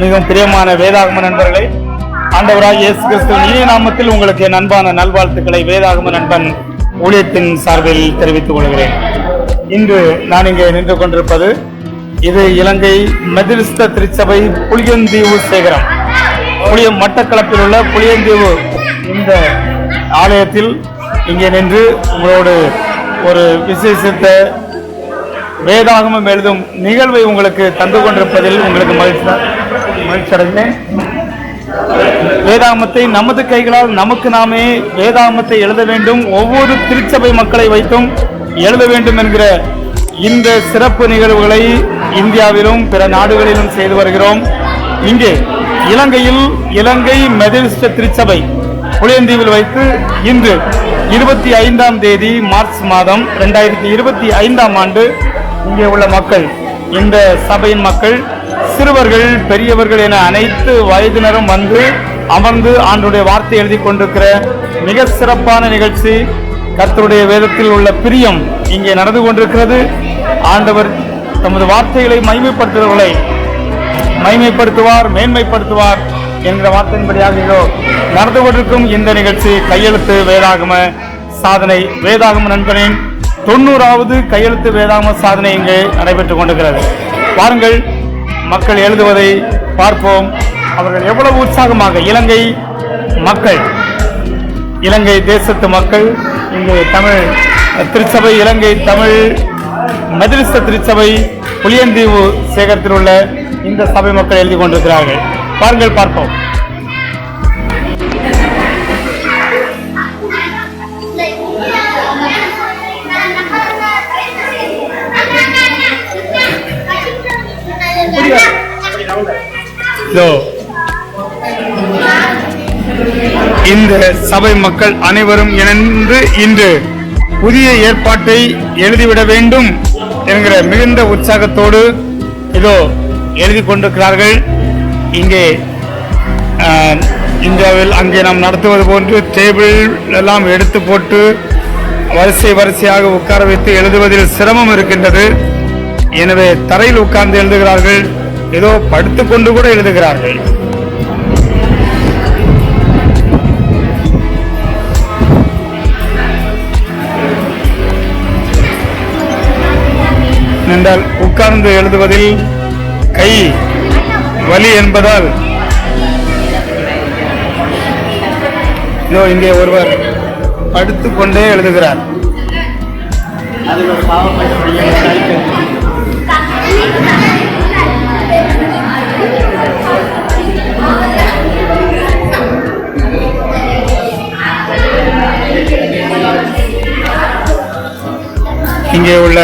மிகவும் பிரியமான வேதாகம நண்பர்களே ஆண்டவராக இயேசு கிறிஸ்துவின் இனிய நாமத்தில் உங்களுக்கு நண்பான நல்வாழ்த்துக்களை வேதாகம நண்பன் ஊழியத்தின் சார்பில் தெரிவித்துக் கொள்கிறேன். இன்று நான் இங்கே நின்று கொண்டிருப்பது இது இலங்கை மெதிரிஸ்த திருச்சபை புளியந்தீவு சேகரம். புளிய மட்டக்களப்பில் உள்ள புளியந்தீவு இந்த ஆலயத்தில் இங்கே நின்று உங்களோடு ஒரு விசேஷித்த வேதாகமம் எழுதும் நிகழ்வை உங்களுக்கு தந்து கொண்டிருப்பதில் உங்களுக்கு மகிழ்ச்சி தான். அடைந்தேன் வேதாமத்தை நமது கைகளால் நமக்கு நாமே வேதாமத்தை எழுத வேண்டும். ஒவ்வொரு திருச்சபை மக்களை வைத்தும் எழுத வேண்டும் என்கிற இந்த சிறப்பு நிகழ்வுகளை இந்தியாவிலும் பிற நாடுகளிலும் செய்து வருகிறோம். இங்கே இலங்கையில் இலங்கை மெதலிஸ்ட திருச்சபை புளியந்தீவில் வைத்து இன்று இருபத்தி ஐந்தாம் தேதி மார்ச் மாதம் ரெண்டாயிரத்தி இருபத்தி ஐந்தாம் ஆண்டு இங்கே உள்ள மக்கள் இந்த சபையின் மக்கள் சிறுவர்கள் பெரியவர்கள் என அனைத்து வயதினரும் வந்து அமர்ந்து ஆண்டுடைய வார்த்தை எழுதி கொண்டிருக்கிற மிக சிறப்பான நிகழ்ச்சி கர்த்தருடைய வேதத்தில் உள்ள பிரியம் இங்கே நடந்து கொண்டிருக்கிறது. ஆண்டவர் தமது வார்த்தைகளை மகிமைப்படுத்துகிறவர்களை மைமைப்படுத்துவார் மேன்மைப்படுத்துவார் என்கிற வார்த்தையின்படியாக இதோ நடந்து கொண்டிருக்கும் இந்த நிகழ்ச்சி கையெழுத்து வேதாகம சாதனை. வேதாகம நண்பனின் தொண்ணூறாவது கையெழுத்து வேதாகம சாதனை இங்கு நடைபெற்றுக் கொண்டிருக்கிறது. பாருங்கள் மக்கள் எழுதுவதை பார்ப்போம். அவர்கள் எவ்வளவு உற்சாகமாக இலங்கை மக்கள் இலங்கை தேசத்து மக்கள் இங்கு தமிழ் திருச்சபை இலங்கை தமிழ் மதிரிச திருச்சபை புளியந்தீவு சேகரத்தில் உள்ள இந்த சபை மக்கள் எழுதி கொண்டிருக்கிறார்கள். பாருங்கள் பார்ப்போம். சபை மக்கள் அனைவரும் இணைந்து இன்று புதிய ஏற்பாட்டை எழுதிவிட வேண்டும் என்கிற மிகுந்த உற்சாகத்தோடு இதோ எழுதி கொண்டிருக்கிறார்கள். இங்கே இந்தியாவில் அங்கே நாம் நடத்துவது போன்று டேபிள் எல்லாம் எடுத்து போட்டு வரிசை வரிசையாக உட்கார வைத்து எழுதுவதில் சிரமம் இருக்கின்றது. எனவே தரையில் உட்கார்ந்து எழுதுகிறார்கள். ஏதோ படுத்துக்கொண்டு கூட எழுதுகிறார்கள். என்றால் உட்கார்ந்து எழுதுவதில் கை வலி என்பதால். இதோ இங்கே ஒருவர் படுத்துக்கொண்டே எழுதுகிறார். இங்கே உள்ள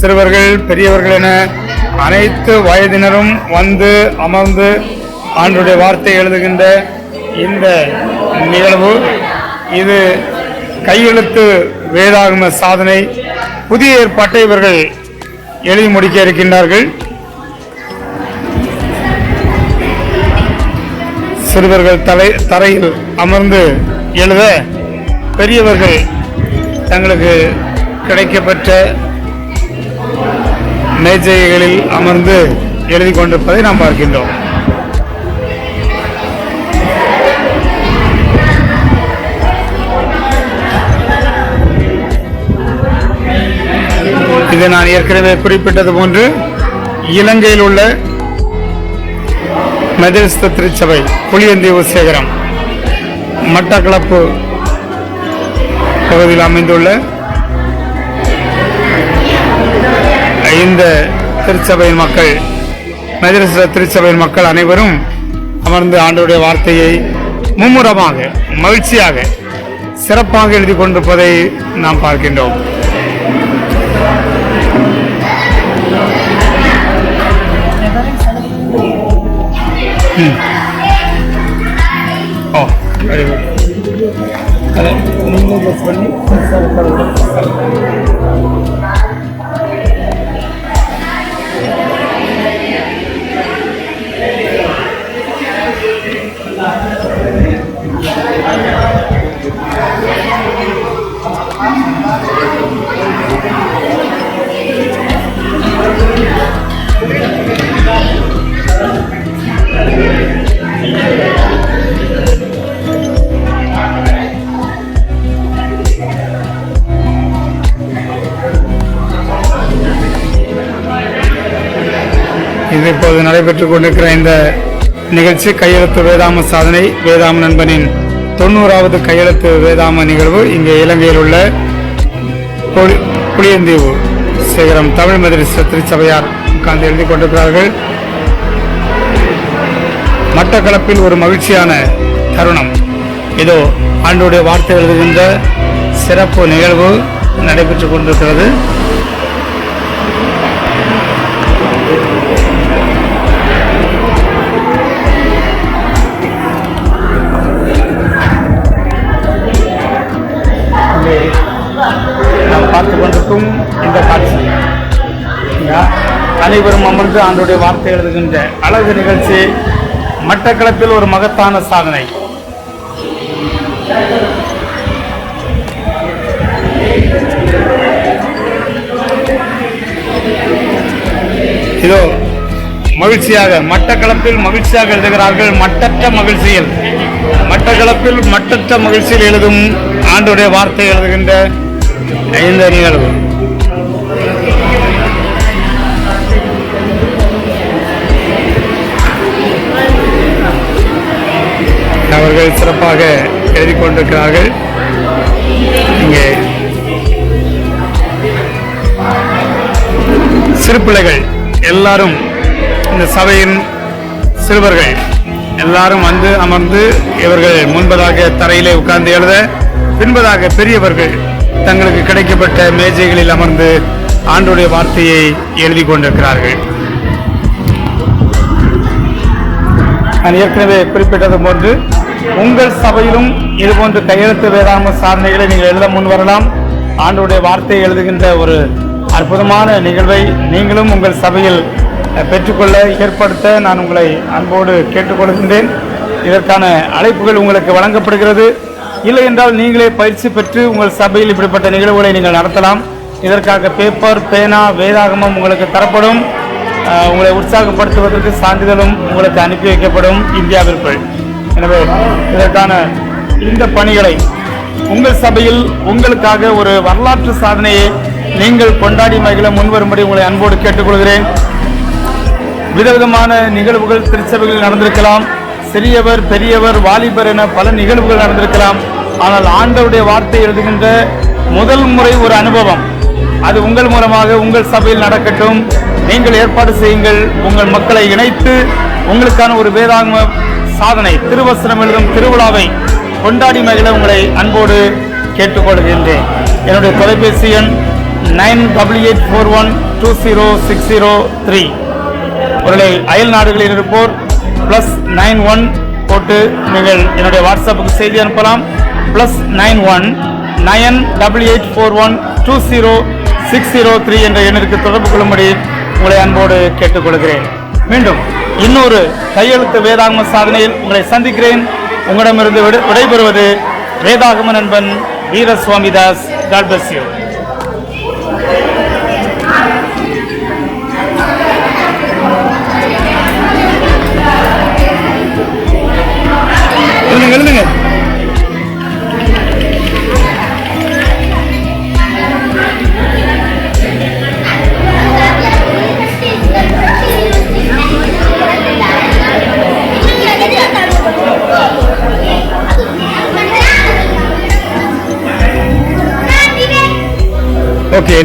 சிறுவர்கள் பெரியவர்கள் என அனைத்து வயதினரும் வந்து அமர்ந்து ஆண்டுடைய வார்த்தை எழுதுகின்ற இந்த நிகழ்வு. இது கையெழுத்து வேதாகம சாதனை. புதிய ஏற்பாட்டை இவர்கள் எழுதி முடிக்க இருக்கின்றார்கள். சிறுவர்கள் தலை தரையில் அமர்ந்து எழுத பெரியவர்கள் தங்களுக்கு கிடைக்கப்பெற்ற மேஜைகளில் அமர்ந்து எழுதி கொண்டிருப்பதை நாம் பார்க்கின்றோம். இது நான் ஏற்கனவே குறிப்பிட்டது போன்று இலங்கையில் உள்ள மெதரிஸ்த திருச்சபை புளியந்தீவு சேகரம் மட்டக்களப்பு பகுதியில் அமைந்துள்ள இந்த திருச்சபையின் மக்கள் மெதரிஸ்த திருச்சபையின் மக்கள் அனைவரும் அமர்ந்து ஆண்டவருடைய வார்த்தையை மும்முரமாக மகிழ்ச்சியாக சிறப்பாக எழுதி கொண்டிருப்பதை நாம் பார்க்கின்றோம். ஓ வெரி குட் இப்போது நடைபெற்றுக் கொண்டிருக்கிற இந்த நிகழ்ச்சி கையெழுத்து வேதாம சாதனை வேதாம நண்பனின் தொண்ணூறாவது கையெழுத்து வேதாம நிகழ்வு இங்கே இலங்கையில் உள்ள புளியந்தீவு சேகரம் தமிழ் மதுரை திருச்சபையார் உட்கார்ந்து எழுதி கொண்டிருக்கிறார்கள். மட்டக்களப்பில் ஒரு மகிழ்ச்சியான தருணம். இதோ ஆண்டுடைய வார்த்தை எழுதுகின்ற சிறப்பு நிகழ்வு நடைபெற்றுக் கொண்டிருக்கிறது. அனைவரும் அமர்ந்து ஆண்டுடைய வார்த்தை எழுதுகின்ற அழகு நிகழ்ச்சி மட்டக்களப்பில் ஒரு மகத்தான சாதனை. இதோ மகிழ்ச்சியாக மட்டக்களப்பில் மகிழ்ச்சியாக எழுதுகிறார்கள் மட்டற்ற மகிழ்ச்சியில். மட்டக்களப்பில் மட்டற்ற மகிழ்ச்சியில் எழுதும் ஆண்டுடைய வார்த்தை எழுதுகின்ற இந்த நிகழ்வு அவர்கள் சிறப்பாக எழுதி கொண்டிருக்கிறார்கள். இங்கே சிறுபிள்ளைகள் எல்லாரும் இந்த சபையின் சிறுவர்கள் எல்லாரும் வந்து அமர்ந்து இவர்கள் முன்பதாக தரையிலே உட்கார்ந்து எழுத பின்பதாக பெரியவர்கள் தங்களுக்கு கிடைக்கப்பட்ட மேஜைகளில் அமர்ந்து ஆண்டுடைய வார்த்தையை எழுதி கொண்டிருக்கிறார்கள். நான் ஏற்கனவே குறிப்பிட்டது போன்று உங்கள் சபையிலும் இதுபோன்ற கையெழுத்து வேதாம சாதனைகளை நீங்கள் எழுத முன் வரலாம். ஆண்டோடைய வார்த்தையை எழுதுகின்ற ஒரு அற்புதமான நிகழ்வை நீங்களும் உங்கள் சபையில் பெற்றுக்கொள்ள ஏற்படுத்த நான் உங்களை அன்போடு கேட்டுக்கொள்கின்றேன். இதற்கான அழைப்புகள் உங்களுக்கு வழங்கப்படுகிறது. இல்லை என்றால் நீங்களே பயிற்சி பெற்று உங்கள் சபையில் இப்படிப்பட்ட நிகழ்வுகளை நீங்கள் நடத்தலாம். இதற்காக பேப்பர் பேனா வேதாகமம் உங்களுக்கு தரப்படும். உங்களை உற்சாகப்படுத்துவதற்கு சான்றிதழும் உங்களுக்கு அனுப்பி வைக்கப்படும் இந்தியாவிற்குள். எனவே இதற்கான இந்த பணிகளை உங்கள் சபையில் உங்களுக்காக ஒரு வரலாற்று சாதனையை நீங்கள் கொண்டாடி மகிழ முன்வரும்படி உங்களை அன்போடு கேட்டுக்கொள்கிறேன். விதவிதமான நிகழ்வுகள் திருச்சபைகளில் நடந்திருக்கலாம். சிறியவர் பெரியவர் வாலிபர் என பல நிகழ்வுகள் நடந்திருக்கலாம். ஆனால் ஆண்டவுடைய வார்த்தை எழுதுகின்ற முதல் முறை ஒரு அனுபவம். அது உங்கள் மூலமாக உங்கள் சபையில் நடக்கட்டும். நீங்கள் ஏற்பாடு செய்யுங்கள். உங்கள் மக்களை இணைத்து உங்களுக்கான ஒரு வேதாகம சாதனை திருவசனம் எழுதும் திருவிழாவை கொண்டாடி மகிழ உங்களை அன்போடு கேட்டுக்கொள்கின்றேன். என்னுடைய தொலைபேசி எண் nine double eight four one two zero six zero three. உங்களை அயல் நாடுகளில் இருப்போர் ப்ளஸ் நைன் ஒன் போட்டு நீங்கள் என்னுடைய வாட்ஸ்அப்புக்கு செய்தி அனுப்பலாம். Plus nine one nine double eight four one two zero six zero three என்ற எண்ணிற்கு தொடர்பு கொள்ளும்படி உங்களை அன்போடு கேட்டுக்கொள்கிறேன். மீண்டும் இன்னொரு கையெழுத்து வேதாகம சாதனையில் உங்களை சந்திக்கிறேன். உங்களிடமிருந்து விடை- விடைபெறுவது வேதாகம நண்பன் வீரசுவாமிதாஸ் காட் bless you. எழுதுங்க.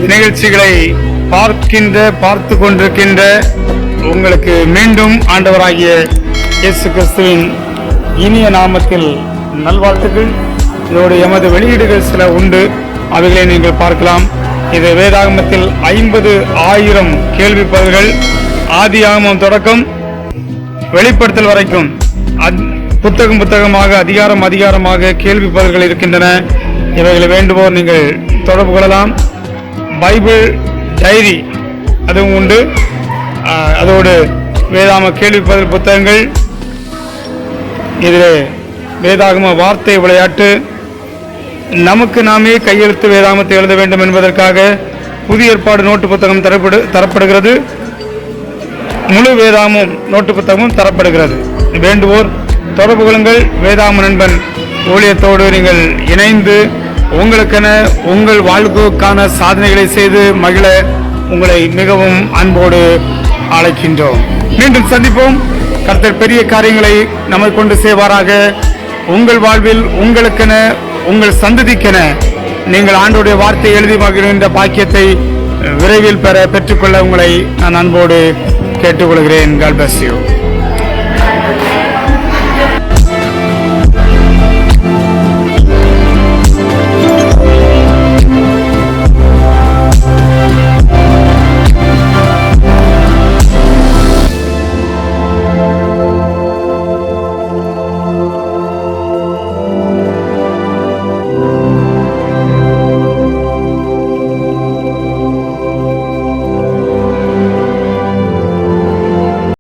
நிகழ்ச்சிகளை பார்க்கின்ற பார்த்து கொண்டிருக்கின்ற உங்களுக்கு மீண்டும் ஆண்டவராகிய இயேசு கிறிஸ்துவின் இனிய நாமத்தில் நல்வாழ்த்துக்கள். இதோடு எமது வெளியீடுகள் சில உண்டு. அவைகளை நீங்கள் பார்க்கலாம். இது வேதாகமத்தில் ஐம்பது ஆயிரம் கேள்வி பதில்கள் ஆதி ஆகமம் தொடக்கம். வெளிப்படுத்தல் வரைக்கும் புத்தகம் புத்தகமாக அதிகாரம் அதிகாரமாக கேள்வி பதில்கள் இருக்கின்றன. இவைகளை வேண்டுவோர் நீங்கள் தொடர்பு கொள்ளலாம். பைபிள் டைரி அதுவும் உண்டு. அதோடு வேதாம கேள்வி பதில் புத்தகங்கள். இதில் வேதாகம வார்த்தை விளையாட்டு. நமக்கு நாமே கையெழுத்து வேதாமத்தை எழுத வேண்டும் என்பதற்காக புதிய ஏற்பாடு நோட்டு புத்தகம் தரப்படு தரப்படுகிறது. முழு வேதாமும் நோட்டு புத்தகமும் தரப்படுகிறது. வேண்டுவோர் தொடர்பு கொள்ளுங்கள். வேதாம நண்பன் ஊழியத்தோடு நீங்கள் இணைந்து உங்களுக்கென உங்கள் வாழ்வுக்கான சாதனைகளை செய்து மகிழ உங்களை மிகவும் அன்போடு அழைக்கின்றோம். மீண்டும் சந்திப்போம். கர்த்தர் பெரிய காரியங்களை நம்மை கொண்டு செய்வாராக. உங்கள் வாழ்வில் உங்களுக்கென உங்கள் சந்ததிக்கென நீங்கள் ஆண்டோடைய வார்த்தை எழுதி மகிழ்கின்ற பாக்கியத்தை விரைவில் பெற பெற்றுக்கொள்ள உங்களை நான் அன்போடு கேட்டுக்கொள்கிறேன். கால் bless